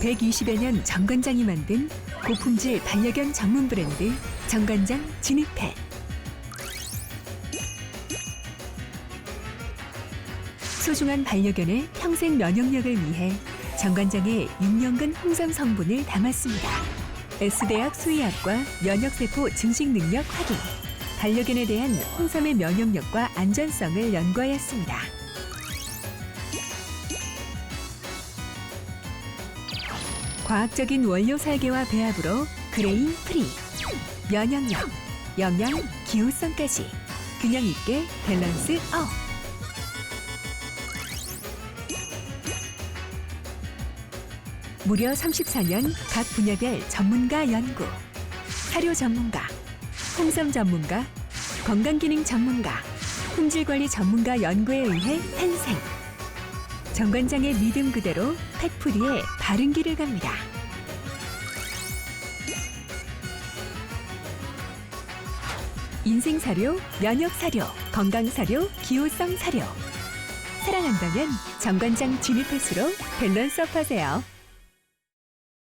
120여 년 정관장이 만든 고품질 반려견 전문 브랜드 정관장 진입회. 소중한 반려견의 평생 면역력을 위해 정관장의 6년근 홍삼 성분을 담았습니다. S대학 수의학과 면역세포 증식 능력 확인. 반려견에 대한 홍삼의 면역력과 안전성을 연구하였습니다. 과학적인 원료 설계와 배합으로 그레인 프리, 면역력, 영양, 기호성까지 균형 있게 밸런스 업. 무려 34년 각 분야별 전문가 연구, 사료 전문가, 홍삼 전문가, 건강기능 전문가, 품질관리 전문가 연구에 의해 탄생. 정관장의 믿음 그대로 팩프리의 바른 길을 갑니다. 인생 사료, 면역 사료, 건강 사료, 기호성 사료. 사랑한다면 정관장 진입 횟수로 밸런스업 하세요.